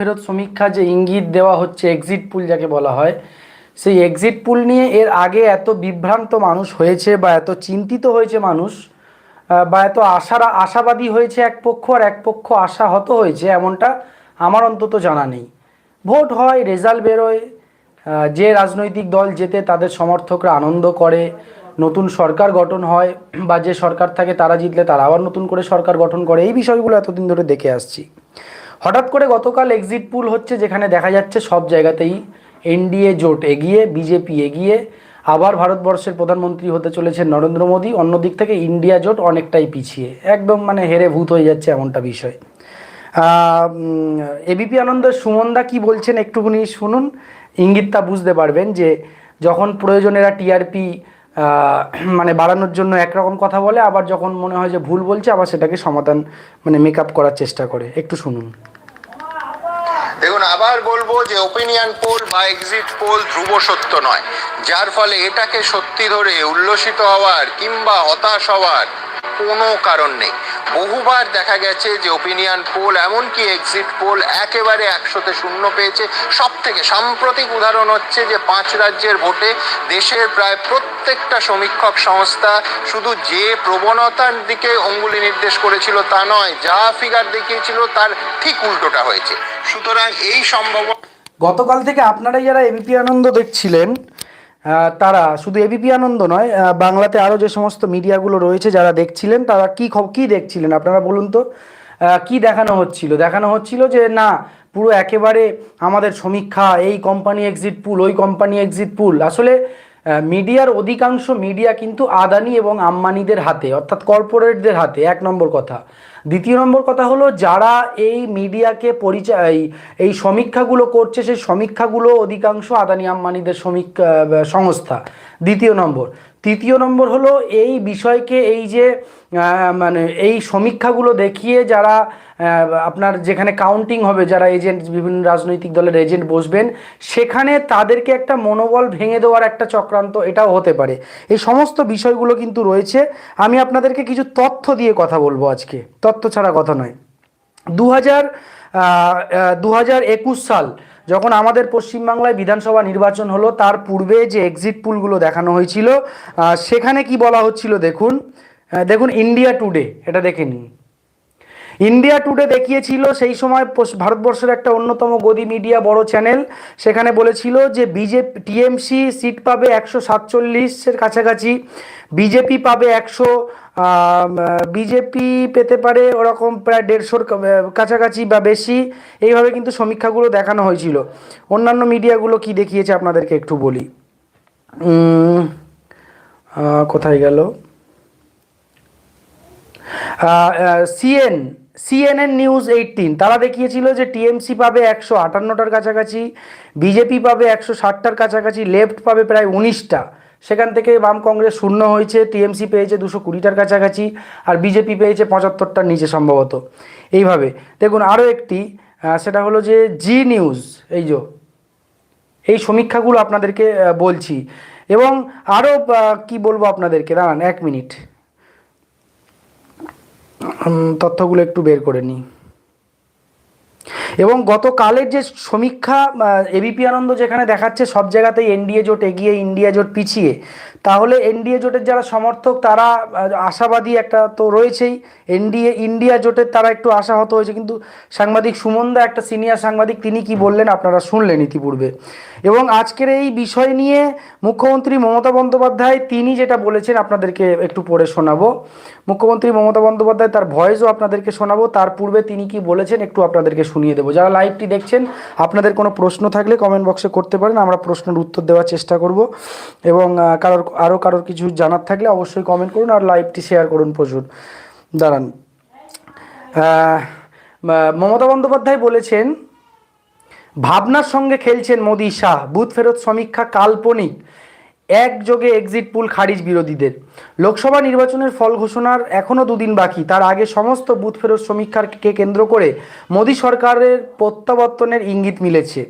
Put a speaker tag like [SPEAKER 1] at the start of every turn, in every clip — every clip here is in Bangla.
[SPEAKER 1] ফেরত সমীক্ষা যে ইঙ্গিত দেওয়া হচ্ছে এক্সিট পুল যাকে বলা হয়, সেই এক্সিট পুল নিয়ে এর আগে এত বিভ্রান্ত মানুষ হয়েছে বা এত চিন্তিত হয়েছে মানুষ বা এত আশারা, আশাবাদী হয়েছে এক পক্ষ আর এক পক্ষ আশাহত হয়েছে এমনটা আমার অন্তত জানা নেই। ভোট হয় রেজাল্ট বেরোয় যে রাজনৈতিক দল যেতে তাদের সমর্থকরা আনন্দ করে, নতুন সরকার গঠন হয়, বা যে সরকার থাকে তারা জিতলে তারা আবার নতুন করে সরকার গঠন করে, এই বিষয়গুলো এতদিন ধরে দেখে আসছি। হঠাৎ করে গতকাল এক্সিট পুল হচ্ছে যেখানে দেখা যাচ্ছে সব জায়গাতেই এনডিএ জোট এগিয়ে, বিজেপি এগিয়ে, আবার ভারতবর্ষের প্রধানমন্ত্রী হতে চলেছেন নরেন্দ্র মোদী। অন্যদিক থেকে ইন্ডিয়া জোট অনেকটাই পিছিয়ে। একদম মানে হেরে ভূত হয়ে যাচ্ছে এমনটা বিষয়। এবিপি আনন্দের সুমনদা কি বলছেন একটুখানি শুনুন। ইঙ্গিতটা বুঝতে পারবেন যে যখন প্রয়োজনেরা টিআরপি মানে বাড়ানোর জন্য একরকম কথা বলে, আবার যখন মনে হয় যে ভুল বলছে, আবার সেটাকে সমাধান মানে মেক করার চেষ্টা করে। একটু শুনুন।
[SPEAKER 2] দেখুন, আবার বলব যে ওপিনিয়ন পোল বা এক্সিট পোল ধ্রুব সত্য নয়। যার ফলে এটাকে সত্যি ধরে উল্লসিত হওয়ার কিংবা হতাশ হওয়ার কোনো কারণ নেই। বহুবার দেখা গেছে যে ওপিনিয়ন পোল এমনকি এক্সিট পোল একেবারে একশোতে শূন্য পেয়েছে। সব থেকে সাম্প্রতিক উদাহরণ হচ্ছে যে পাঁচ রাজ্যের ভোটে দেশের প্রায় প্রত্যেকটা সমীক্ষক সংস্থা শুধু যে প্রবণতার দিকে অঙ্গুলি নির্দেশ করেছিল তা নয়, যা ফিগার দেখিয়েছিল তার ঠিক উল্টোটা হয়েছে। সুতরাং এই সম্ভব
[SPEAKER 1] গতকাল থেকে আপনারাই যারা এবিপি আনন্দ দেখছিলেন তারা শুধু এবিপি আনন্দ নয় বাংলাতে আরও যে সমস্ত মিডিয়াগুলো রয়েছে যারা দেখছিলেন, তারা কি কি দেখছিলেন? আপনারা বলুন তো কি দেখানো হচ্ছিল? দেখানো হচ্ছিল যে না, পুরো একেবারে আমাদের সমীক্ষা, এই কোম্পানি এক্সিট পুল ওই কোম্পানি এক্সিট পুল আসলে মিডিয়ার অধিকাংশ মিডিয়া কিন্তু আদানি এবং আম্বানিদের হাতে, অর্থাৎ কর্পোরেটদের হাতে, এক নম্বর কথা। দ্বিতীয় নম্বর কথা হলো, যারা এই মিডিয়াকে পরিচয়, এই- সমীক্ষাগুলো করছে, সেই সমীক্ষাগুলো অধিকাংশ আদানি আম্বানিদের সমীক্ষা সংস্থা। দ্বিতীয় নম্বর। তৃতীয় নম্বর হলো, এই বিষয়কে, এই যে মানে এই সমীক্ষাগুলো দেখিয়ে যারা আপনার যেখানে কাউন্টিং হবে, যারা এজেন্ট বিভিন্ন রাজনৈতিক দলের এজেন্ট বসবেন, সেখানে তাদেরকে একটা মনোবল ভেঙে দেওয়ার একটা চক্রান্ত এটাও হতে পারে। এই সমস্ত বিষয়গুলো কিন্তু রয়েছে। আমি আপনাদেরকে কিছু তথ্য দিয়ে কথা বলব আজকে। তথ্য ছাড়া কথা নয়। দু হাজার দু সাল যখন আমাদের পশ্চিমবাংলায় বিধানসভা নির্বাচন হলো, তার পূর্বে যে এক্সিট পুলগুলো দেখানো হয়েছিল সেখানে কি বলা হচ্ছিল দেখুন আহ, দেখুন ইন্ডিয়া টুডে এটা দেখে নিন। ইন্ডিয়া টুডে দেখিয়েছিল সেই সময় ভারতবর্ষের একটা অন্যতম গদি মিডিয়া বড় চ্যানেল সেখানে বলেছিল যে বিজেপি টিএমসি সিট পাবে একশো সাতচল্লিশের কাছাকাছি বিজেপি পাবে একশো বিজেপি পেতে পারে ওরকম প্রায় দেড়শোর কাছাকাছি বা বেশি। এইভাবে কিন্তু সমীক্ষাগুলো দেখানো হয়েছিল। অন্যান্য মিডিয়াগুলো কি দেখিয়েছে আপনাদেরকে একটু বলি। কোথায় গেল? সিএন, সিএনএন নিউজ এইটিন, তারা দেখিয়েছিল যে টিএমসি পাবে একশো আটান্নটার কাছাকাছি, বিজেপি পাবে একশো ষাটটার কাছাকাছি, লেফট পাবে প্রায় উনিশটা। সেখান থেকে বাম কংগ্রেস শূন্য হয়েছে, টিএমসি পেয়েছে দুশো কুড়িটার কাছাকাছি আর বিজেপি পেয়েছে পঁচাত্তরটার নিচে সম্ভবত। এইভাবে, দেখুন আরও একটি সেটা হলো যে জি নিউজ, এই যে, এই সমীক্ষাগুলো আপনাদেরকে বলছি। এবং আরও কি বলব আপনাদেরকে, দাঁড়ান এক মিনিট। তথ্যগুলো একটু বের করে নিই। এবং গতকালের যে সমীক্ষা এবিপি আনন্দ যেখানে দেখাচ্ছে, সব জায়গাতেই এনডিএ জোট এগিয়ে, ইন্ডিয়া জোট পিছিয়ে তাহলে এনডিএ জোটের যারা সমর্থক, তারা আশাবাদী একটা তো রয়েছেই। এনডিএ, ইন্ডিয়া জোটের তারা একটু আশাহত হয়েছে। কিন্তু সাংবাদিক সুমনদা, একটা সিনিয়র সাংবাদিক, তিনি কি বললেন আপনারা শুনলেন ইতিপূর্বে। এবং আজকের এই বিষয় নিয়ে মুখ্যমন্ত্রী মমতা বন্দ্যোপাধ্যায়, তিনি যেটা বলেছেন আপনাদেরকে একটু পড়ে শোনাবো। মুখ্যমন্ত্রী মমতা বন্দ্যোপাধ্যায়, তার ভয়েসও আপনাদেরকে শোনাবো। তার পূর্বে তিনি কি বলেছেন একটু আপনাদেরকে শুনিয়ে দেবো। যারা লাইভটি দেখছেন, আপনাদের কোনো প্রশ্ন থাকলে কমেন্ট বক্সে করতে পারেন। আমরা প্রশ্নের উত্তর দেওয়ার চেষ্টা করব। এবং কারোর আরও কারোর কিছু জানার থাকলে অবশ্যই কমেন্ট করুন আর লাইভটি শেয়ার করুন প্রচুর। দাঁড়ান। মমতা বন্দ্যোপাধ্যায় বলেছেন, ভাবনার সঙ্গে খেলছেন মোদি শাহ, বুথ ফেরত সমীক্ষা কাল্পনিক। একযোগে এক্সিট পুল খারিজ বিরোধীদের। লোকসভা নির্বাচনের ফল ঘোষণার এখনও দুদিন বাকি। তার আগে সমস্ত বুথ ফেরত সমীক্ষাকে কেন্দ্র করে মোদী সরকারের প্রত্যাবর্তনের ইঙ্গিত মিলেছে।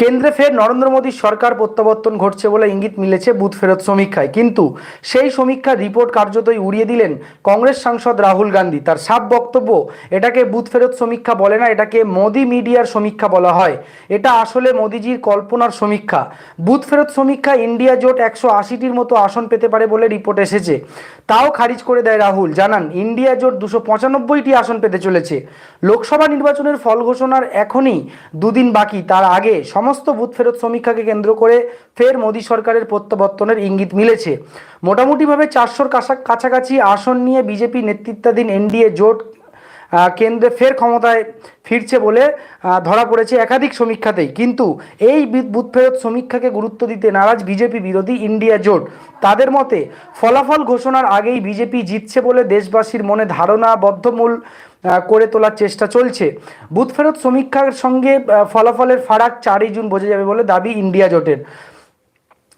[SPEAKER 1] কেন্দ্রে ফের নরেন্দ্র মোদীর সরকার প্রত্যাবর্তন ঘটছে বলে ইঙ্গিত মিলেছে বুথ ফেরত সমীক্ষায়। কিন্তু সেই সমীক্ষার রিপোর্ট কার্যতই উড়িয়ে দিলেন কংগ্রেস সাংসদ রাহুল গান্ধী। তার সাফ বক্তব্য, এটাকে বুথ ফেরত সমীক্ষা বলে না, এটাকে মোদি মিডিয়ার সমীক্ষা বলা হয়। এটা আসলে মোদিজির কল্পনার সমীক্ষা। বুথ ফেরত সমীক্ষা ইন্ডিয়া জোট একশো আশিটির মতো আসন পেতে পারে বলে রিপোর্ট এসেছে। তাও খারিজ করে দেয় রাহুল। জানান, ইন্ডিয়া জোট দুশো পঁচানব্বইটি আসন পেতে চলেছে। লোকসভা নির্বাচনের ফল ঘোষণার এখনই দুদিন বাকি। তার আগে সমস্ত বুথ ফেরত সমীক্ষাকে কেন্দ্র করে ফের মোদী সরকারের প্রত্যাবর্তনের ইঙ্গিত মিলেছে। মোটামুটিভাবে চারশোর কাছাকাছি আসন নিয়ে বিজেপি নেতৃত্বাধীন এনডিএ জোট কেন্দ্রে ফের ক্ষমতায় ফিরছে বলে ধরা পড়েছে একাধিক সমীক্ষাতেই। কিন্তু এই বুথ ফেরত সমীক্ষাকে গুরুত্ব দিতে নারাজ বিজেপি বিরোধী ইন্ডিয়া জোট। তাদের মতে, ফলাফল ঘোষণার আগেই বিজেপি জিতছে বলে দেশবাসীর মনে ধারণা বদ্ধমূল করে তোলার চেষ্টা চলছে। বুথ ফেরত সমীক্ষার সঙ্গে ফলাফলের ফারাক চারই জুন বোঝা যাবে বলে দাবি ইন্ডিয়া জোটের।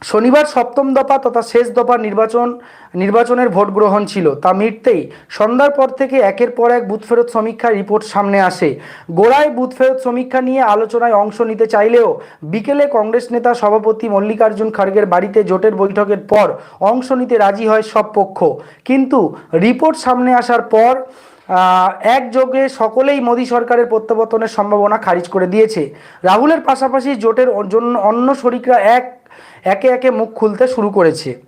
[SPEAKER 1] শনিবার সপ্তম দফা তথা শেষ দফা নির্বাচন, নির্বাচনের ভোট গ্রহণ ছিল। তা মিটতেই সন্ধ্যার পর থেকে একের পর এক বুথ ফেরত সমীক্ষার রিপোর্ট সামনে আসে। গোড়ায় বুথ ফেরত সমীক্ষা নিয়ে আলোচনায় অংশ নিতে চাইলেও বিকেলে কংগ্রেস নেতা সভাপতি মল্লিকার্জুন খাড়গের বাড়িতে জোটের বৈঠকের পর অংশ নিতে রাজি হয় সব পক্ষ। কিন্তু রিপোর্ট সামনে আসার পর একযোগে সকলেই মোদী সরকারের প্রত্যাবর্তনের সম্ভাবনা খারিজ করে দিয়েছে। রাহুলের পাশাপাশি জোটের জন্য অন্য শরিকরা এক, একে একে মুখ খুলতে শুরু করেছে।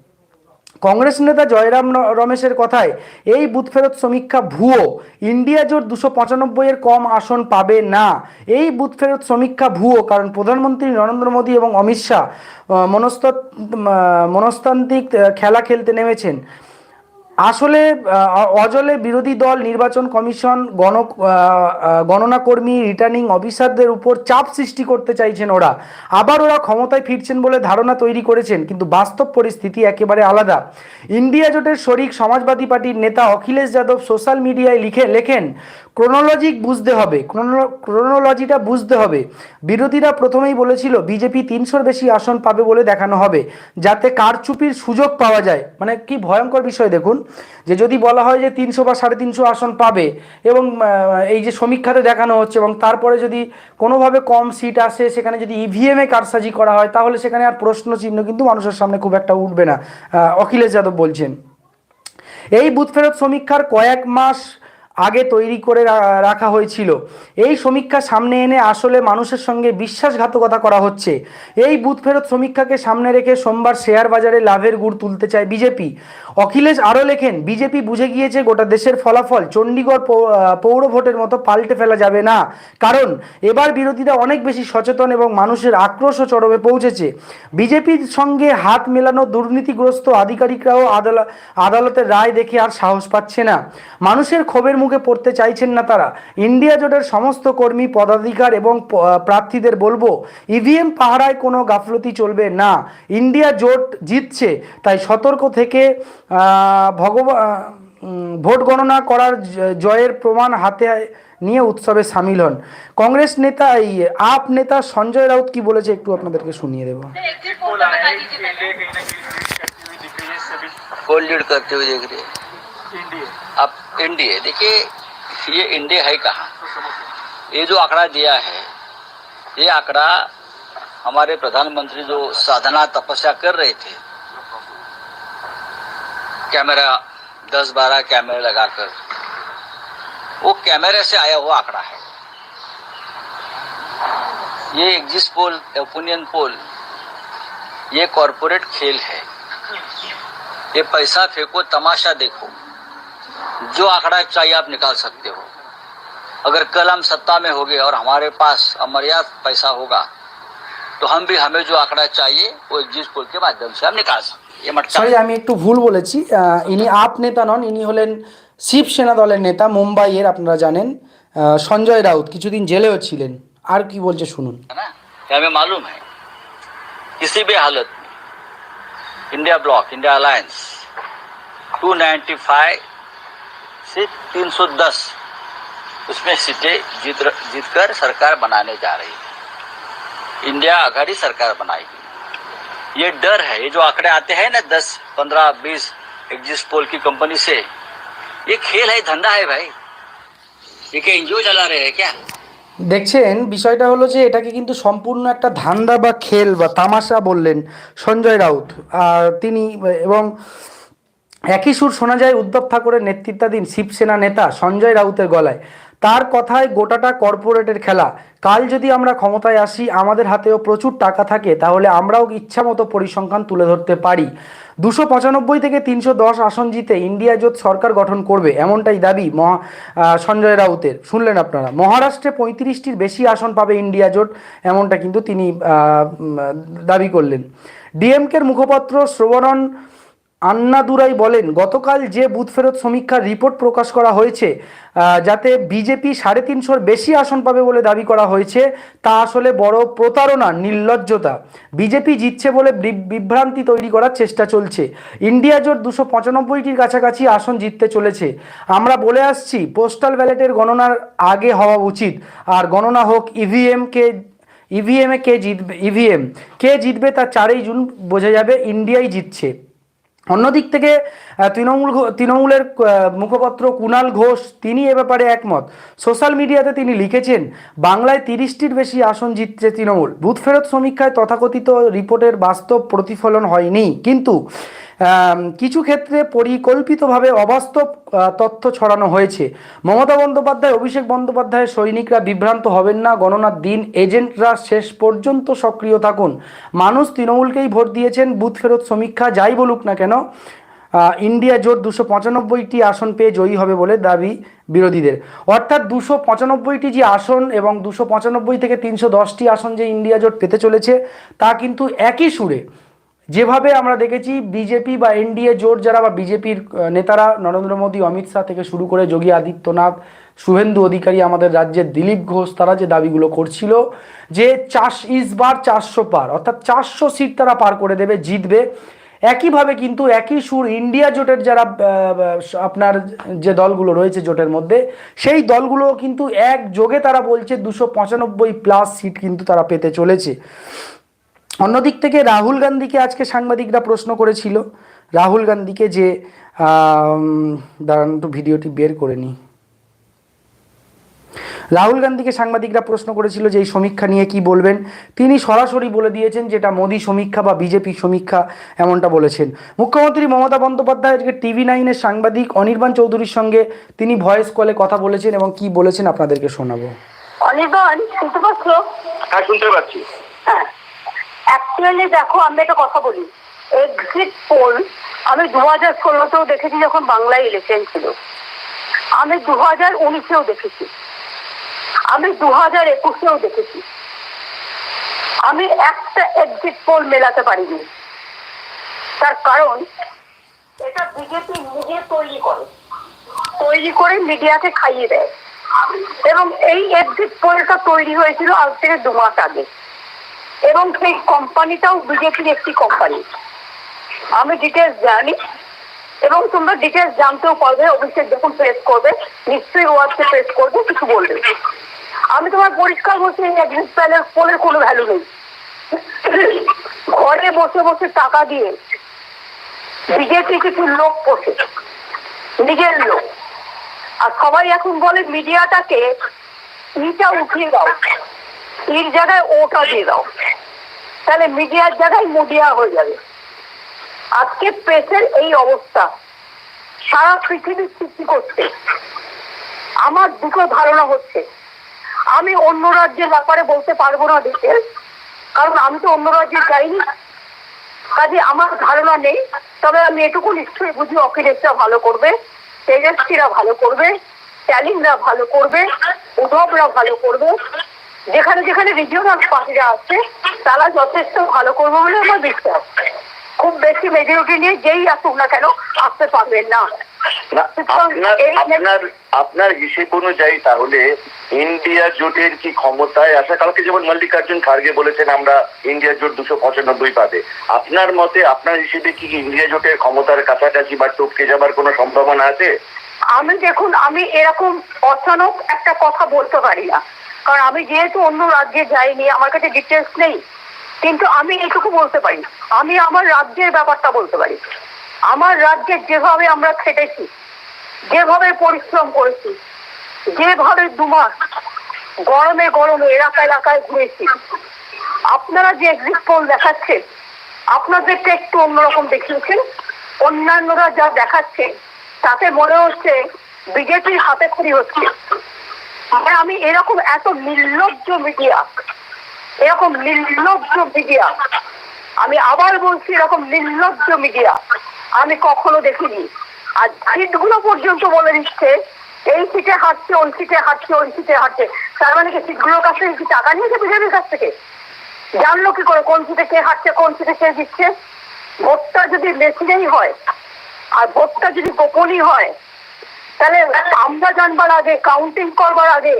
[SPEAKER 1] কংগ্রেস নেতা জয়রাম রমেশের কথায়, এই বুথ ফেরত সমীক্ষা ভুয়ো। ইন্ডিয়া জোট দুশো পঁচানব্বই এর কম আসন পাবে না। এই বুথ ফেরত সমীক্ষা ভুয়ো। কারণ প্রধানমন্ত্রী নরেন্দ্র মোদী এবং অমিত শাহ মনস্ত- মনস্তান্ত্রিক খেলা খেলতে নেমেছেন। আসলে অজলে বিরোধী দল, নির্বাচন কমিশন, গণ গণনা কর্মী রিটার্নিং অফিসারদের উপর চাপ সৃষ্টি করতে চাইছেন ওরা। আবার ওরা ক্ষমতায় ফিরছেন বলে ধারণা তৈরি করেছেন, কিন্তু বাস্তব পরিস্থিতি একেবারে আলাদা। ইন্ডিয়া জোটের শরিক সমাজবাদী পার্টির নেতা অখিলেশ যাদব সোশ্যাল মিডিয়ায় লিখে, লেখেন ক্রোনোলজিক বুঝতে হবে। ক্রোনোলজিটা বুঝতে হবে। বিরোধীরা প্রথমেই বলেছিল বিজেপি তিনশোর বেশি আসন পাবে বলে দেখানো হবে, যাতে কারচুপির সুযোগ পাওয়া যায়। মানে কি ভয়ঙ্কর বিষয় দেখুন, যে যদি বলা হয় যে তিনশো বা সাড়ে তিনশো আসন পাবে এবং এই যে সমীক্ষাতে দেখানো হচ্ছে এবং তারপরে যদি কোনোভাবে কম সিট আসে, সেখানে যদি ইভিএমে কারসাজি করা হয়, তাহলে সেখানে আর প্রশ্ন চিহ্ন কিন্তু মানুষের সামনে খুব একটা উঠবে না অখিলেশ যাদব বলছেন। এই বুথ ফেরত সমীক্ষার কয়েক মাস আগে তৈরি করে রাখা হয়েছিল। এই সমীক্ষা সামনে এনে আসলে মানুষের সঙ্গে বিশ্বাসঘাতকতা করা হচ্ছে। এই বুথ ফেরত সমীক্ষাকে সামনে রেখে সোমবার শেয়ার বাজারে লাভের গুড় তুলতে চায় বিজেপি। অখিলেশ আরও লেখেন, বিজেপি বুঝে গিয়েছে গোটা দেশের ফলাফল চণ্ডীগড় পৌর ভোটের মতো পাল্টে ফেলা যাবে না। কারণ এবার বিরোধীরা অনেক বেশি সচেতন এবং মানুষের আক্রোশ চরমে পৌঁছেছে। বিজেপির সঙ্গে হাত মেলানো দুর্নীতিগ্রস্ত আধিকারিকরাও আদালত আদালতের রায় দেখে আর সাহস পাচ্ছে না। মানুষের ক্ষোভের মুখে পড়তে চাইছেন না তারা ইন্ডিয়া জোটের সমস্ত কর্মী পদাধিকার এবং প- প্রার্থীদের বলবো ইভিএম পাহারায় কোনো গাফলতি চলবে না ইন্ডিয়া জোট জিতছে তাই সতর্ক থেকে ভগবান ভোট গণনা করার জ- জয়ের প্রমাণ হাতে নিয়ে উৎসবে সামিল হন কংগ্রেস নেতা এই আপ নেতা সঞ্জয় রাউত কি বলেছে একটু আপনাদেরকে শুনিয়ে দেবো
[SPEAKER 3] एग्जिट पोल का बता दीजिए पहले
[SPEAKER 4] को लीड करते हुए दिख रही है
[SPEAKER 3] इंडिया
[SPEAKER 4] अब एनडीए देखिए, ये इंडिया है कहाँ? ये जो आंकड़ा दिया है, ये आंकड़ा हमारे प्रधानमंत्री जो साधना तपस्या कर रहे थे, कैमरा, दस बारह कैमरे लगाकर, वो कैमरे से आया हुआ आंकड़ा है। ये एग्जिस्ट पोल ओपिनियन पोल ये कॉरपोरेट खेल है। ये पैसा फेंको, तमाशा देखो। जो आंकड़ा चाहिए आप निकाल सकते हो अगर कल हम सत्ता में होंगे और हमारे पास अमर्याद पैसा होगा तो हम भी हमें जो आंकड़ा चाहिए वो एग्जिस्ट पोल के माध्यम से हम निकाल सकते हैं ये मटका
[SPEAKER 1] সরি আমি একটু ভুল বলেছি আহ, ইনি আপ নেতা নন ইনি হলেন শিবসেনা দলের নেতা মুম্বাইয়ের আপনারা জানেন আহ, সঞ্জয় রাউত কিছুদিন জেলেও ছিলেন আর কি বলছে শুনুন
[SPEAKER 4] है ना ये हमें मालूम है किसी भी हालत में इंडिया ब्लॉक इंडिया अलायंस 295 से 310 उसमें सीटें जीत जीतकर सरकार बनाने जा रही है इंडिया आघाड़ी सरकार बनाएगी ये डर है ये जो आंकड़े आते हैं ना 10 15 20 एग्जिस्ट पोल की कंपनी से ये खेल है धंधा है भाई ये क्या एनजीओ चला रहे हैं क्या
[SPEAKER 1] দেখছেন বিষয়টা হলো যে এটাকে কিন্তু সম্পূর্ণ একটা ধান্দা বা খেল বা তামাশা বললেন সঞ্জয় রাউত আর তিনি এবং একই সুর শোনা যায় উদ্ধব ঠাকুরের নেতৃত্বাধীন শিবসেনা নেতা সঞ্জয় রাউতের গলায়। তার কথায় গোটাটা কর্পোরেটের খেলা। কাল যদি আমরা ক্ষমতায় আসি, আমাদের হাতেও প্রচুর টাকা থাকে, তাহলে আমরাও ইচ্ছামতো পরিসংখ্যান তুলে ধরতে পারি। দুশো পঁচানব্বই থেকে তিনশো দশ আসন জিতে ইন্ডিয়া জোট সরকার গঠন করবে, এমনটাই দাবি মহা সঞ্জয় রাউতের। শুনলেন আপনারা, মহারাষ্ট্রে পঁয়ত্রিশটির বেশি আসন পাবে ইন্ডিয়া জোট, এমনটা কিন্তু তিনি দাবি করলেন। ডিএমকের মুখপাত্র শ্রবণন আন্নাদুরাই বলেন, গতকাল যে বুথ ফেরত সমীক্ষার রিপোর্ট প্রকাশ করা হয়েছে যাতে বিজেপি সাড়ে তিনশোর বেশি আসন পাবে বলে দাবি করা হয়েছে, তা আসলে বড় প্রতারণা নির্লজ্জতা। বিজেপি জিতছে বলে বিভ্রান্তি তৈরি করার চেষ্টা চলছে। ইন্ডিয়া জোট দুশো পঁচানব্বইটির কাছাকাছি আসন জিততে চলেছে। আমরা বলে আসছি, পোস্টাল ব্যালেটের গণনার আগে হওয়া উচিত। আর গণনা হোক ইভিএমকে ইভিএমে কে জিতবে, ইভিএম কে জিতবে তা চারই জুন বোঝা যাবে, ইন্ডিয়াই জিতছে। অন্যদিক থেকে তৃণমূল তৃণমূলের মুখপাত্র কুণাল ঘোষ তিনি এ ব্যাপারে একমত। সোশ্যাল মিডিয়াতে তিনি লিখেছেন, বাংলায় তিরিশটির বেশি আসন জিতছে তৃণমূল। বুথ ফেরত সমীক্ষায় তথাকথিত রিপোর্টের বাস্তব প্রতিফলন হয়নি। কিন্তু কিছু ক্ষেত্রে পরিকল্পিতভাবে অবাস্তব তথ্য ছড়ানো হয়েছে। মমতা বন্দ্যোপাধ্যায়, অভিষেক বন্দ্যোপাধ্যায়ের সৈনিকরা বিভ্রান্ত হবেন না। গণনার দিন, এজেন্টরা শেষ পর্যন্ত সক্রিয় থাকুন। মানুষ তৃণমূলকেই ভোট দিয়েছেন, বুথ ফেরত সমীক্ষা যাই বলুক না কেন। ইন্ডিয়া জোট দুশো পঁচানব্বইটি আসন পেয়ে জয়ী হবে বলে দাবি বিরোধীদের। অর্থাৎ দুশো পঁচানব্বইটি যে আসন এবং দুশো পঁচানব্বই থেকে তিনশো দশটি আসন যে ইন্ডিয়া জোট পেতে চলেছে, তা কিন্তু একই সুরে। যেভাবে আমরা দেখেছি বিজেপি বা এনডিএ জোট যারা বা বিজেপির নেতারা, নরেন্দ্র মোদী, অমিত শাহ থেকে শুরু করে যোগী আদিত্যনাথ, শুভেন্দু অধিকারী, আমাদের রাজ্যের দিলীপ ঘোষ, তারা যে দাবিগুলো করছিল যে চাষ ইসবার চারশো পার, অর্থাৎ চারশো সিট তারা পার করে দেবে, জিতবে। একইভাবে কিন্তু একই সুর ইন্ডিয়া জোটের যারা আপনার যে দলগুলো রয়েছে জোটের মধ্যে, সেই দলগুলো কিন্তু এক যোগে তারা বলছে দুশো পঁচানব্বই প্লাস সিট কিন্তু তারা পেতে চলেছে। অন্যদিক থেকে রাহুল গান্ধীকে আজকে সাংবাদিকরা প্রশ্ন করেছিল। রাহুল গান্ধীকে যে দাঁড়ান একটু ভিডিওটি বের করে নিই। রাহুল গান্ধীকে সাংবাদিকরা প্রশ্ন করেছিল যে এই সমীক্ষা নিয়ে কি বলবেন। তিনি সরাসরি বলে দিয়েছেন যেটা মোদী সমীক্ষা বা বিজেপি সমীক্ষা এমনটা বলেছেন। মুখ্যমন্ত্রী মমতা বন্দ্যোপাধ্যায় আজকে টিভি নাইনের সাংবাদিক অনির্বাণ চৌধুরীর সঙ্গে তিনি ভয়েস কলে কথা বলেছেন এবং কি বলেছেন আপনাদেরকে শোনাবো।
[SPEAKER 5] অনির্বাণ শুনতে পাচ্ছ?
[SPEAKER 3] হ্যাঁ শুনতে পাচ্ছি।
[SPEAKER 5] হ্যাঁ। অ্যাকচুয়ালি দেখো আমি একটা কথা বলি। এক্সিট পোল আমি দু হাজার ষোলোতেও দেখেছি যখন বাংলায় ইলেকশন ছিল। আমি দু হাজার উনিশেও দেখেছি। আমি দু হাজার একুশেও দেখেছি। আমি একটা এক্সিট পোল মেলাতে পারিনি। তার কারণ, এটা বিজেপি নিজে তৈরি করে। তৈরি করে মিডিয়াকে খাইয়ে দেয়। এবং এই এক্সিট পোলটা তৈরি হয়েছিল আজ থেকে দু মাস আগে। এবং সেই কোম্পানিটাও বিজেপির একটি কোম্পানি আমি ডিটেলস জানি, এবং তোমরা ডিটেলস জানতেও পারবে। অভিষেক যখন প্রেস করবে। নিশ্চয়ই ওয়ার্ডকে প্রেস করবে, কিছু বলবে। আমি তোমার পরিষ্কার বলছি, এই পোলের কোনো ভ্যালু নেই। ঘরে বসে বসে টাকা দিয়ে বিজেপি কিছু লোক পোষে, নিজের লোক। আর সবাই এখন বলে, মিডিয়াটাকে ইটা উঠিয়ে দাও ইর জায়গায় ওটা দিয়ে দাও। তাহলে মিডিয়ার জায়গায় মুডিয়া হয়ে যাবে। আজকে প্রেসের এই অবস্থা। সারা পৃথিবীর সৃষ্টি করছে। আমার দুটো ধারণা হচ্ছে। আমি অন্য রাজ্যের ব্যাপারে বলতে পারব না ডিটেল কারণ আমি তো অন্য রাজ্যে যাইনি। কাজে আমার ধারণা নেই, তবে আমি এটুকু নিশ্চয়ই বুঝি অখিলেশরা ভালো করবে, তেজস্বীরা ভালো করবে, স্ট্যালিনরা ভালো করবে, উদ্ধবরা ভালো করবে। যেখানে যেখানে রিজিওনাল পার্টিরা আছে, তারা যথেষ্ট ভালো করবে বলে আমার বিশ্বাস। খুব বেশি মেজরিটি নিয়ে যেই আসুক না কেন, আসতে পারবেন না।
[SPEAKER 6] না আপনার আপনার আপনার হিসেব অনুযায়ী তাহলে ইন্ডিয়া জোটের কি ক্ষমতায় আসা? কালকে যেমন মল্লিকার্জুন খার্গে বলেছেন আমরা ইন্ডিয়া জোট দুশো পঁচানব্বই পাবে। আপনার মতে আপনার হিসেবে কি ইন্ডিয়া জোটের ক্ষমতার কাছাকাছি বা টপকে যাবার কোনো সম্ভাবনা আছে?
[SPEAKER 5] আমি দেখুন আমি এরকম অচানক একটা কথা বলতে পারি না। কারণ আমি যেহেতু অন্য রাজ্যে যাইনি আমার কাছে ডিটেলস নেই। কিন্তু আমি এটুকু বলতে পারি। আমি আমার রাজ্যের ব্যাপারটা বলতে পারি। আমার রাজ্যে যেভাবে আমরা খেটেছি, যেভাবে পরিশ্রম করেছি, যেভাবে দুমাস গরমে গরমে এলাকা এলাকায় ঘুরেছি, আপনারা যে এক্সিট পোল দেখাচ্ছেন আপনাদেরটা একটু অন্যরকম দেখিয়েছেন, অন্যান্যরা যা দেখাচ্ছে, তাতে মনে হচ্ছে বিজেপির হাতে খড়ি হচ্ছে। মানে আমি এরকম এত নির্লজ্জ মিডিয়া, এরকম নির্লজ্জ মিডিয়া আমি আবার বলছি এরকম নির্লজ্জ মিডিয়া, আমি কখনো দেখিনি। আর সিটগুলো পর্যন্ত বলে দিচ্ছে, এই সিটে হাঁটছে, ওই সিটে হাঁটছে, ওই সিটে হাঁটছে। তার মানে কি সিটগুলোর কাছ থেকে কি টাকা নিয়েছে বিজেপির কাছ থেকে? জানলো কি করে, কোন সিটে কে হাঁটছে, কোন সিটে কে দিচ্ছে ভোটটা যদি মেশিনেই হয়, আর ভোটটা যদি গোপনই হয় তাহলে আমরা জানবার আগে কাউন্টিং করবার আগে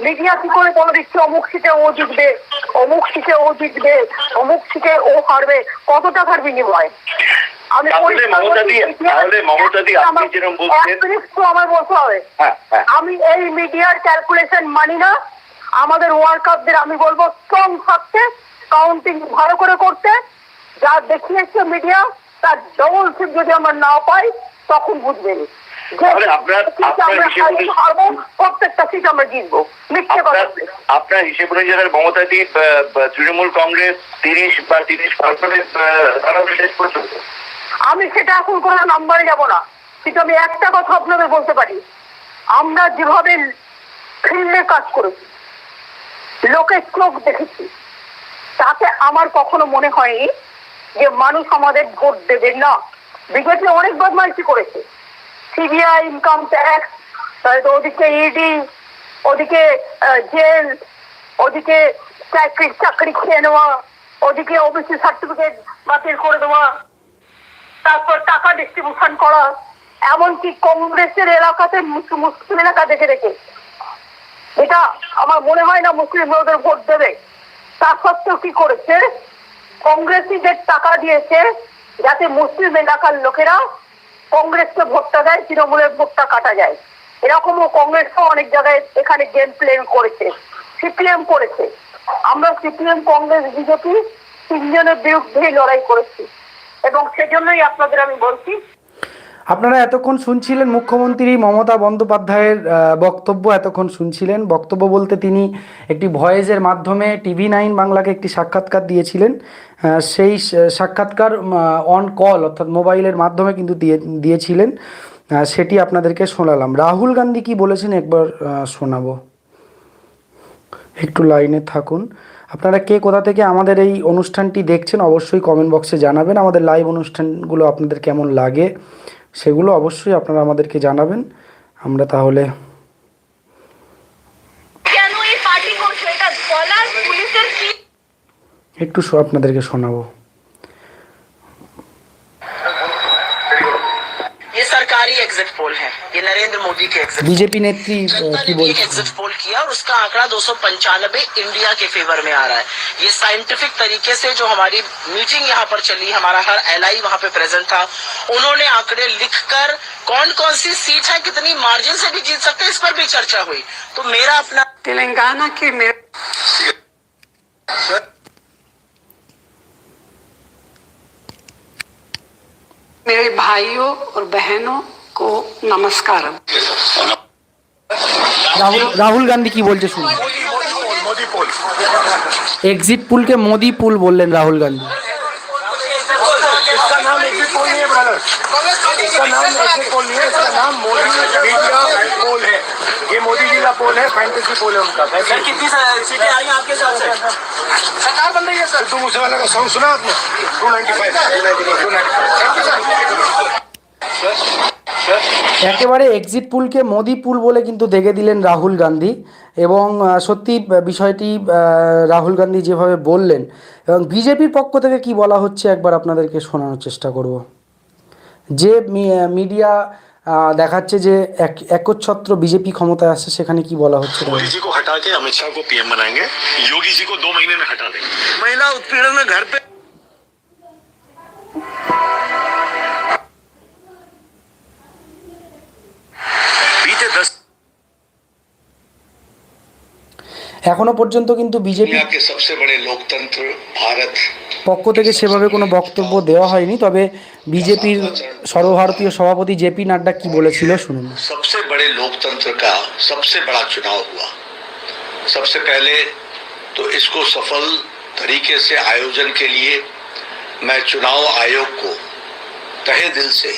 [SPEAKER 5] মিডিয়া কি করে বলে দিচ্ছে অমুক সিটে ও জিতবে অমুক সিটে ও জিতবে অমুক সিটে ও হারবে কত টাকার বিনিময়? আমি
[SPEAKER 6] হ্যাঁ হ্যাঁ।
[SPEAKER 5] আমি এই মিডিয়ার ক্যালকুলেশন মানি না। আমাদের ওয়ার্কারদের আমি বলব স্ট্রং থাকতে কাউন্টিং ভালো করে করতে। যা দেখিয়েছে মিডিয়া তার ডবল সিট যদি আমরা না পাই তখন বুঝবেন
[SPEAKER 6] আপনার- হিসেব অনুযায়ী-
[SPEAKER 5] হারবো প্রত্যেকটা সিট আমরা জিতবো। মিথ্যে কথা
[SPEAKER 6] আপনার
[SPEAKER 5] বলে।
[SPEAKER 6] আপনার হিসেব অনুযায়ী মমতা দি আহ, আহ, তৃণমূল কংগ্রেস তিরিশ বা তিরিশ শেষ পর্যন্ত
[SPEAKER 5] আমি সেটা এখন কোনো নাম্বারে যাব না কিন্তু আমি একটা কথা আপনাদের বলতে পারি। আমরা যেভাবে ফিল্ডে কাজ করেছি লোকের চোখ দেখেছি তাতে আমার কখনো মনে হয়নি যে মানুষ আমাদের ভোট দেবে না। বিজেপি অনেক বদমাইশি করেছে। সিবিআই ইনকাম ট্যাক্স ওদিকে ইডি ওদিকে জেল, ওদিকে চাকরি চাকরি খেয়ে নেওয়া, ওদিকে ওবিসি সার্টিফিকেট বাতিল করে দেওয়া, তারপর টাকা ডিস্ট্রিবিউশন করা, এমনকি কংগ্রেসের এলাকাতে মুস- মুসলিম এলাকা দেখে রেখে এটা আমার মনে হয় না মুসলিম ওদের ভোট দেবে। তা সত্ত্বেও কি করেছে? কংগ্রেসিদের টাকা দিয়েছে, যাতে মুসলিম এলাকার লোকেরা কংগ্রেসকে ভোটটা দেয়, তৃণমূলের ভোটটা কাটা যায়। এরকমও কংগ্রেসও অনেক জায়গায় এখানে গেম প্লেন করেছে সিপিএম করেছে। আমরা সিপিএম কংগ্রেস, বিজেপি তিনজনের বিরুদ্ধেই লড়াই করেছি। এবং সেজন্যই আপনাদের আমি বলছি
[SPEAKER 1] আপনারা এতক্ষণ শুনছিলেন মুখ্যমন্ত্রী মমতা বন্দ্যোপাধ্যায়ের বক্তব্য, এতক্ষণ শুনছিলেন। বক্তব্য বলতে তিনি একটি ভয়েসের মাধ্যমে টিভি নাইন বাংলাকে একটি সাক্ষাৎকার দিয়েছিলেন। সেই সাক্ষাৎকার অন কল অর্থাৎ মোবাইলের মাধ্যমে কিন্তু দিয়ে, দিয়েছিলেন। সেটি আপনাদেরকে শোনালাম। রাহুল গান্ধী কি বলেছেন একবার শোনাবো। একটু লাইনে থাকুন। আপনারা কে কোথা থেকে আমাদের এই অনুষ্ঠানটি দেখছেন অবশ্যই কমেন্ট বক্সে জানাবেন। আমাদের লাইভ অনুষ্ঠানগুলো আপনাদের কেমন লাগে? সেগুলো অবশ্যই আপনারা আমাদেরকে জানাবেন। আমরা তাহলে একটু আপনাদেরকে শোনাবো।
[SPEAKER 7] एग्जिट पोल है। ये नरेंद्र मोदी के एग्जिट
[SPEAKER 1] बीजेपी नेत्री की बोल।
[SPEAKER 7] एग्जिट पोल किया और उसका आंकड़ा दो सौ पंचानबे इंडिया के फेवर में आ रहा है। ये साइंटिफिक तरीके से जो हमारी मीटिंग यहाँ पर चली हमारा हर एलआई वहाँ पे प्रेजेंट था उन्होंने आंकड़े लिख कर कौन कौन सी सीट है कितनी मार्जिन से भी जीत सकते इस पर भी चर्चा हुई। तो मेरा अपना
[SPEAKER 8] तेलंगाना के मेरे मेरे भाइयों और बहनों को नमस्कार
[SPEAKER 1] রাহুল রাহুল গান্ধী কি বলছে শুনুন
[SPEAKER 2] মোদি পোল
[SPEAKER 1] এক্সিট পুলকে মোদি পুল বললেন রাহুল গান্ধী
[SPEAKER 3] इसका नाम एग्जिट पोल नहीं है ब्रदर इसका नाम एग्जिट पोल नहीं है इसका नाम मोदी मीडिया पोल है ये मोदी जी का पोल है फैंटेसी पोल है उनका
[SPEAKER 7] कितनी सीटें आई आपके हिसाब से
[SPEAKER 3] सरकार बन रही है सर तुम उस वाले का सॉन्ग सुना आपने two ninety five two ninety
[SPEAKER 1] একেবারে এক্সিট পুলকে মোদি পুল বলে কিন্তু দেখে দিলেন রাহুল গান্ধী এবং আহ, সত্যি আহ, বিষয়টি আহ, রাহুল গান্ধী যেভাবে বললেন এবং বিজেপির পক্ষ থেকে কি বলা হচ্ছে একবার আপনাদেরকে শোনানোর চেষ্টা করব যে মি- মিডিয়া আহ, দেখাচ্ছে যে এক একচ্ছত্র বিজেপি ক্ষমতায় আসছে সেখানে কি বলা হচ্ছে
[SPEAKER 9] मोदी जी को हटा के अमित शाह को पीएम बनाएंगे योगी जी को दो महीने में हटा देंगे
[SPEAKER 3] महिला उत्पीड़न में घर पे
[SPEAKER 1] এখনো পর্যন্ত কিন্তু বিজেপি
[SPEAKER 9] दुनिया के सबसे बड़े लोकतंत्र भारत
[SPEAKER 1] পক্ষ থেকে সেভাবে কোনো বক্তব্য দেওয়া হয়নি তবে বিজেপির সর্বভারতীয় সভাপতি জেপি নাড্ডা কি বলেছিল শুনুন
[SPEAKER 9] सबसे बड़े लोकतंत्र का सबसे बड़ा चुनाव हुआ सबसे पहले तो इसको सफल तरीके से आयोजन के लिए मैं चुनाव आयोग को तहे दिल से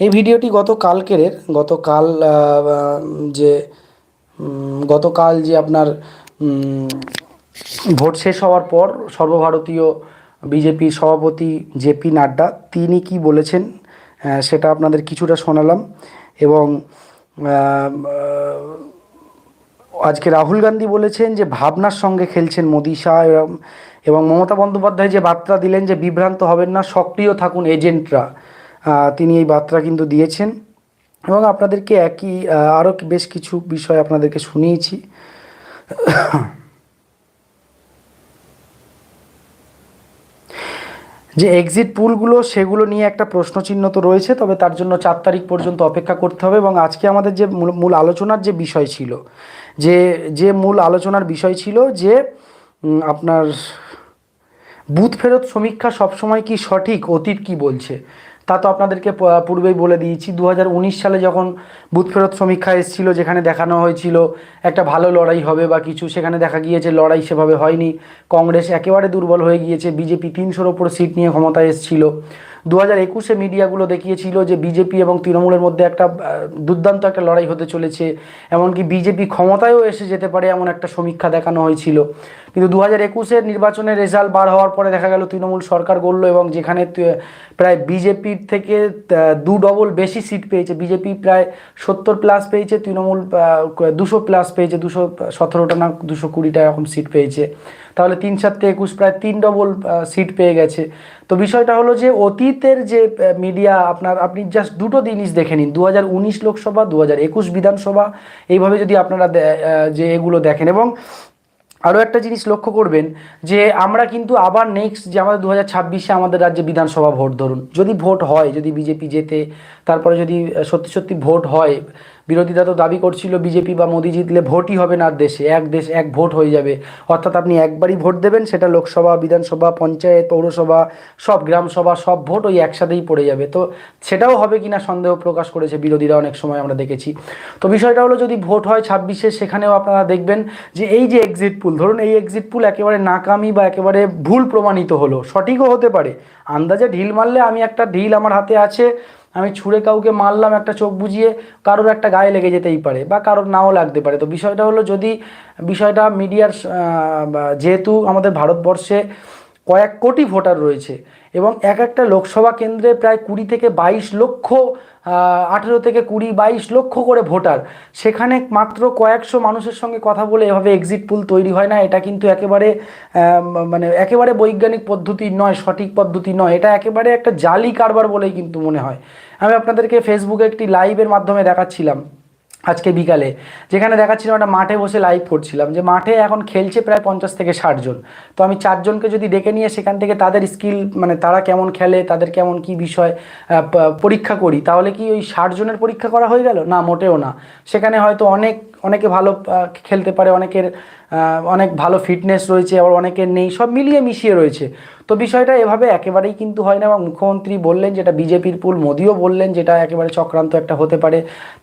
[SPEAKER 1] এই ভিডিওটি গত কালকের গতকাল আহ, যে উম, গতকাল যে আপনার ভোট শেষ হওয়ার পর সর্বভারতীয় বিজেপি সভাপতি জেপি নাড্ডা, তিনি কি বলেছেন সেটা আপনাদের কিছুটা শোনালাম এবং আজকে রাহুল গান্ধী বলেছেন যে ভাবনার সঙ্গে খেলছেন মোদি শাহ এবং মমতা বন্দ্যোপাধ্যায় যে বার্তা দিলেন যে বিভ্রান্ত হবেন না, সক্রিয় থাকুন এজেন্টরা। তিনি এই বার্তা কিন্তু দিয়েছেন। এবং আপনাদেরকে একই আরও বেশ কিছু বিষয় আপনাদেরকে শুনিয়েছি। যে এক্সিট পুলগুলো, সেগুলো নিয়ে একটা প্রশ্নচিহ্ন তো রয়েছে, তবে তার জন্য চার তারিখ পর্যন্ত অপেক্ষা করতে হবে এবং আজকে আমাদের যে মূল আলোচনার যে বিষয় ছিল, যে যে মূল আলোচনার বিষয় ছিল যে আপনার বুথ ফেরত সমীক্ষা সবসময় কি সঠিক, অতীত কি বলছে? তা তো আপনাদেরকে পূর্বেই বলে দিয়েছি। দু হাজার উনিশ সালে যখন বুথ ফেরত সমীক্ষা এসেছিল, যেখানে দেখানো হয়েছিল একটা ভালো লড়াই হবে বা কিছু, সেখানে দেখা গিয়েছে লড়াই সেভাবে হয়নি। কংগ্রেস একেবারে দুর্বল হয়ে গিয়েছে, বিজেপি তিনশোর ওপর সিট নিয়ে ক্ষমতায় এসেছিল। দু হাজার একুশে মিডিয়াগুলো দেখিয়েছিল যে বিজেপি এবং তৃণমূলের মধ্যে একটা দুর্দান্ত একটা লড়াই হতে চলেছে। এমনকি বিজেপি ক্ষমতায়ও এসে যেতে পারে এমন একটা সমীক্ষা দেখানো হয়েছিল। কিন্তু দু হাজার একুশের নির্বাচনের রেজাল্ট বার হওয়ার পরে দেখা গেল তৃণমূল সরকার গড়লো এবং যেখানে প্রায় বিজেপির থেকে দু ডবল বেশি সিট পেয়েছে। বিজেপি প্রায় সত্তর প্লাস পেয়েছে, তৃণমূল দুশো প্লাস পেয়েছে, দুশো সতেরোটা না দুশো কুড়িটা এরকম সিট পেয়েছে। তাহলে তিন সাতটা একুশ প্রায় তিন ডবল সিট পেয়ে গেছে। তো বিষয়টা হলো যে অতীতের যে মিডিয়া আপনার, আপনি জাস্ট দুটো জিনিস দেখে নিন। দু হাজার উনিশ লোকসভা দু হাজার একুশ বিধানসভা। এইভাবে যদি আপনারা যে এগুলো দেখেন এবং আরও একটা জিনিস লক্ষ্য করবেন যে আমরা কিন্তু আবার নেক্সট যে আমাদের দু হাজার ছাব্বিশে আমাদের রাজ্যে বিধানসভা ভোট ধরুন। যদি ভোট হয়, যদি বিজেপি জেতে, তারপরে যদি সত্যি সত্যি ভোট হয় বিরোধীরা তো দাবি করছিল বিজেপি বা মোদি জিতলে ভোটই হবে না দেশে। এক দেশ, এক ভোট হয়ে যাবে। অর্থাৎ আপনি একবারই ভোট দেবেন, সেটা লোকসভা, বিধানসভা, পঞ্চায়েত, পৌরসভা, সব গ্রামসভা সব ভোট ওই একসাথেই পড়ে যাবে। তো সেটাও হবে কি না সন্দেহ প্রকাশ করেছে বিরোধীরা অনেক সময় আমরা দেখেছি। তো বিষয়টা হলো, যদি ভোট হয় ছাব্বিশে, সেখানেও আপনারা দেখবেন যে এই যে এক্সিট পুল ধরুন এই এক্সিট পুল একেবারে নাকামি বা একেবারে ভুল প্রমাণিত হলো। সঠিকও হতে পারে। আন্দাজে ঢিল মারলে আমি একটা ঢিল আমার হাতে আছে আমি ছুঁড়ে কাউকে মারলাম একটা চোখ বুঝিয়ে, কারোর একটা গায়ে লেগে যেতেই পারে বা কারোর নাও লাগতে পারে। তো বিষয়টা হলো যদি, বিষয়টা মিডিয়ার যেহেতু আমাদের ভারতবর্ষে কয়েক কোটি ভোটার রয়েছে এবং এক একটা লোকসভা কেন্দ্রে প্রায় কুড়ি থেকে বাইশ লক্ষ আঠেরো থেকে কুড়ি বাইশ লক্ষ করে ভোটার। সেখানে মাত্র কয়েকশো মানুষের সঙ্গে কথা বলে এভাবে এক্সিট পুল তৈরি হয় না। এটা কিন্তু একেবারে মানে একেবারে বৈজ্ঞানিক পদ্ধতি নয়, সঠিক পদ্ধতি নয়। এটা একেবারে একটা জালি কারবার বলেই কিন্তু মনে হয়। আমি আপনাদেরকে ফেসবুকে একটি লাইভের মাধ্যমে দেখাচ্ছিলাম। আজকে বিকালে, যেখানে দেখাচ্ছিলাম একটা মাঠে বসে লাইভ করছিলাম, যে মাঠে এখন খেলছে প্রায় পঞ্চাশ থেকে ষাটজন তো আমি চারজনকে যদি ডেকে নিয়ে সেখান থেকে তাদের স্কিল মানে তারা কেমন খেলে, তাদের কেমন কি বিষয় পরীক্ষা করি, তাহলে কি ওই ষাটজনের পরীক্ষা করা হয়ে গেল? না, মোটেও না। সেখানে হয়তো অনেক অনেকে ভালো খেলতে পারে, অনেকের অনেক ভালো ফিটনেস রয়েছে, আবার অনেকের নেই, সব মিলিয়ে মিশিয়ে রয়েছে। তো বিষয়টা এভাবে একেবারেই কিন্তু হয় না, এবং মুখ্যমন্ত্রী বললেন যেটা বিজেপির পুল, মোদিও বললেন যেটা একেবারে চক্রান্ত একটা হতে পারে।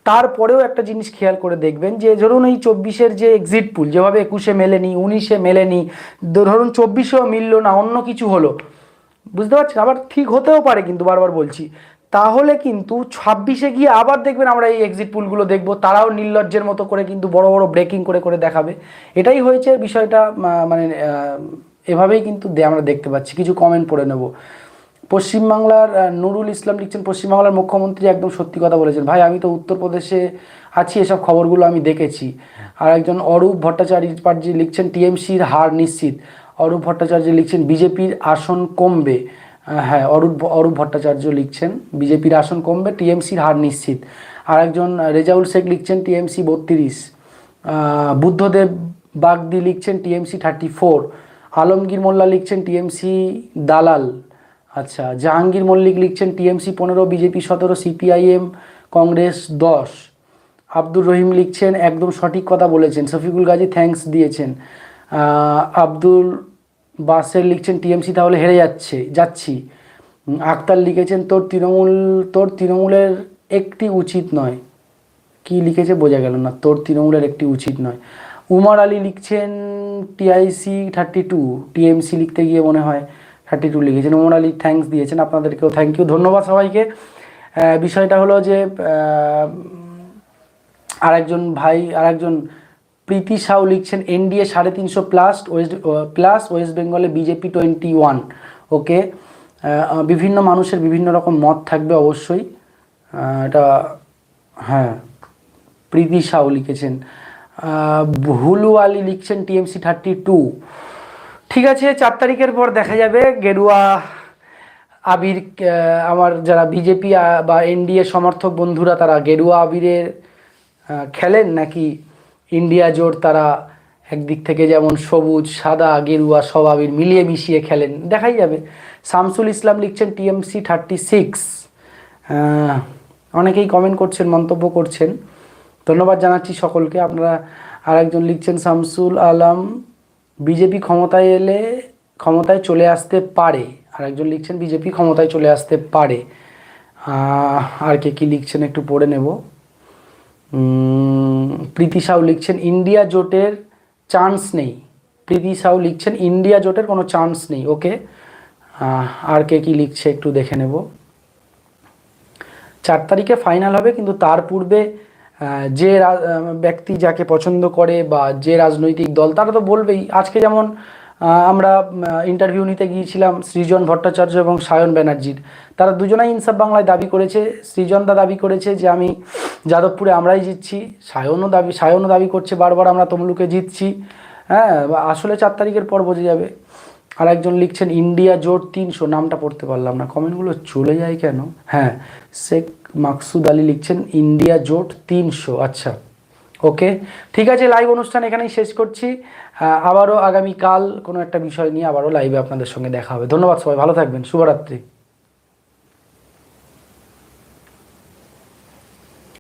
[SPEAKER 1] তারপরেও একটা জিনিস খেয়াল করে দেখবেন যে, ধরুন এই চব্বিশের যে এক্সিট পুল যেভাবে একুশে মেলেনি, উনিশে মেলেনি ধরুন চব্বিশেও মিললো না, অন্য কিছু হলো। বুঝতে পারছেন? আবার ঠিক হতেও পারে কিন্তু বারবার বলছি। তাহলে কিন্তু ছাব্বিশে গিয়ে আবার দেখবেন আমরা এই এক্সিট পুলগুলো দেখব, তারাও নির্লজ্জের মতো করে কিন্তু বড় বড় ব্রেকিং করে করে দেখাবে। এটাই হয়েছে বিষয়টা মানে এভাবেই কিন্তু আমরা দেখতে পাচ্ছি। কিছু কমেন্ট পড়ে নেব। পশ্চিমবাংলার নুরুল ইসলাম লিখছেন, পশ্চিমবাংলার মুখ্যমন্ত্রী একদম সত্যি কথা বলেছেন। ভাই, আমি তো উত্তরপ্রদেশে আছি, এসব খবরগুলো আমি দেখেছি। আর একজন অরূপ ভট্টাচার্য লিখছেন, টিএমসির হার নিশ্চিত। অরূপ ভট্টাচার্য লিখছেন, বিজেপির আসন কমবে। হ্যাঁ অরূপ অরূপ ভট্টাচার্য লিখছেন, বিজেপির আসন কমবে, টিএমসির হার নিশ্চিত। আর একজন রেজাউল শেখ লিখছেন, টিএমসি বত্রিশ। বুদ্ধদেব বাগদি লিখছেন, TMC thirty four Alamgir Molla লিখছেন, টিএমসি দালাল। আচ্ছা জাহাঙ্গীর মল্লিক লিখছেন, টিএমসি পনেরো, বিজেপি সতেরো, সিপিআইএম কংগ্রেস দশ। আব্দুর রহিম লিখছেন, একদম সঠিক কথা বলেছেন, শফিকুল গাজী থ্যাঙ্কস দিয়েছেন। আব্দুল বাসের লিখছেন টিএমসি, তাহলে হেরে যাচ্ছে, যাচ্ছি। আক্তার লিখেছেন, তোর তৃণমূল, তোর তৃণমূলের একটি উচিত নয়। কি লিখেছে বোঝা গেল না, তোর তৃণমূলের একটি উচিত নয়। উমর আলী লিখছেন, টিআইসি থার্টি টু টিএমসি লিখতে গিয়ে মনে হয় থার্টি টু লিখেছেন। উমর আলী থ্যাঙ্কস দিয়েছেন আপনাদেরকেও থ্যাংক ইউ ধন্যবাদ সবাইকে। বিষয়টা হলো যে আরেকজন ভাই, আরেকজন প্রীতি সাউ লিখছেন এনডিএ সাড়ে তিনশো প্লাস ওয়েস্ট প্লাস ওয়েস্ট বেঙ্গলে বিজেপি টোয়েন্টি ওয়ান ওকে বিভিন্ন মানুষের বিভিন্ন রকম মত থাকবে অবশ্যই। এটা হ্যাঁ প্রীতি সাউ লিখেছেন। আহ, ভুলু আলী লিখছেন টিএমসি থার্টি টু ঠিক আছে চার তারিখের পর দেখা যাবে। গেরুয়া আবির আমার যারা বিজেপি বা এনডিএ সমর্থক বন্ধুরা তারা গেরুয়া আবিরের খেলেন নাকি ইন্ডিয়া জোট তারা একদিক থেকে যেমন সবুজ, সাদা, গেরুয়া সব আবির মিলিয়ে মিশিয়ে খেলেন। দেখাই যাবে। শামসুল ইসলাম লিখছেন টিএমসি থার্টি সিক্স অনেকেই কমেন্ট করছেন, মন্তব্য করছেন। ধন্যবাদ জানাচ্ছি সকলকে। আপনারা আরেকজন লিখছেন, শামসুল আলম, বিজেপি ক্ষমতায় এলে ক্ষমতায় চলে আসতে পারে। আরেকজন লিখছেন, বিজেপি ক্ষমতায় চলে আসতে পারে। আর কে কী লিখছেন একটু পড়ে নেব। প্রীতি সাউ লিখছেন, ইন্ডিয়া জোটের চান্স নেই। প্রীতি সাউ লিখছেন, ইন্ডিয়া জোটের কোনো চান্স নেই। ওকে আর কে কি লিখছে একটু দেখে নেব। চার তারিখে ফাইনাল হবে, কিন্তু তার পূর্বে যে ব্যক্তি যাকে পছন্দ করে বা যে রাজনৈতিক দল, তারা তো বলবেই, আজকে যেমন আমরা ইন্টারভিউ নিতে গিয়েছিলাম সৃজন ভট্টাচার্য এবং সায়ন ব্যানার্জির। তারা দুজনাই ইনসাফ বাংলায় দাবি করেছে। সৃজনদা দাবি করেছে যে, আমি যাদবপুরে আমরাই জিতছি, সায়নও দাবি সায়নও দাবি করছে, বারবার আমরা তমলুকে জিতছি। হ্যাঁ আসলে চার তারিখের পর বোঝা যাবে। আর একজন লিখছেন, ইন্ডিয়া জোট তিনশো নামটা পড়তে পারলাম না। কমেন্টগুলো চলে যায় কেন? হ্যাঁ শেখ মাকসুদ আলী লিখছেন, ইন্ডিয়া জোট তিনশো আচ্ছা। ওকে ঠিক আছে লাইভ অনুষ্ঠান এখানেই শেষ করছি। আবারও আগামীকাল কোনো একটা বিষয় নিয়ে আবারও লাইভে আপনাদের সঙ্গে দেখা হবে। ধন্যবাদ সবাই, ভালো থাকবেন, শুভরাত্রি।